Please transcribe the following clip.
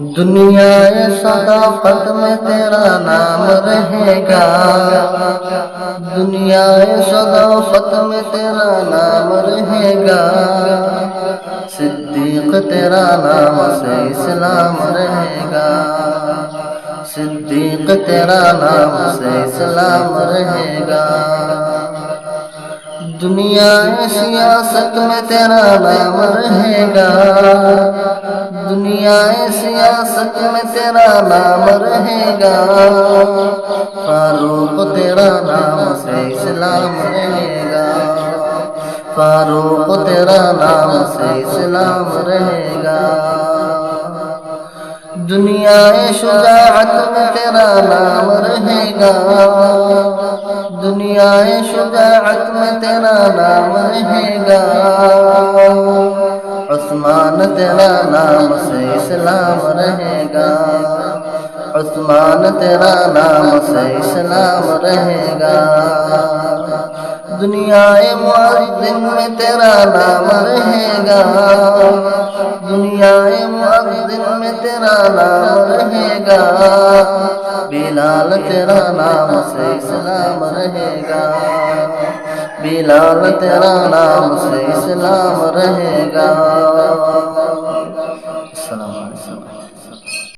दुनिया सदाकत में तेरा नाम रहेगा। दुनिया सदाकत में तेरा नाम रहेगा। सिद्दीक तेरा नाम से इस्लाम रहेगा। सिद्दीक तेरा नाम से इस्लाम रहेगा। दुनिया सियासत में तेरा नाम रहेगा। दुनिया सियासत में तेरा नाम रहेगा। फारूक तेरा नाम से इस्लाम रहेगा। फारूक तेरा नाम से इस्लाम रहेगा। दुनिया शुजाअत में तेरा नाम रहेगा। दुनिया शुजाअत में तेरा नाम रहेगा। उस्मान तेरा नाम से इस्लाम रहेगा। उस्मान तेरा नाम से इस्लाम रहेगा। दुनिया मुअद्दिन में तेरा नाम रहेगा। दुनिया मुअद्दिन में तेरा नाम रहेगा। बिलाल तेरा नाम से इस्लाम रहेगा। बिलाल तेरा नाम से इस्लाम रहेगा। আসসালামু আলাইকুম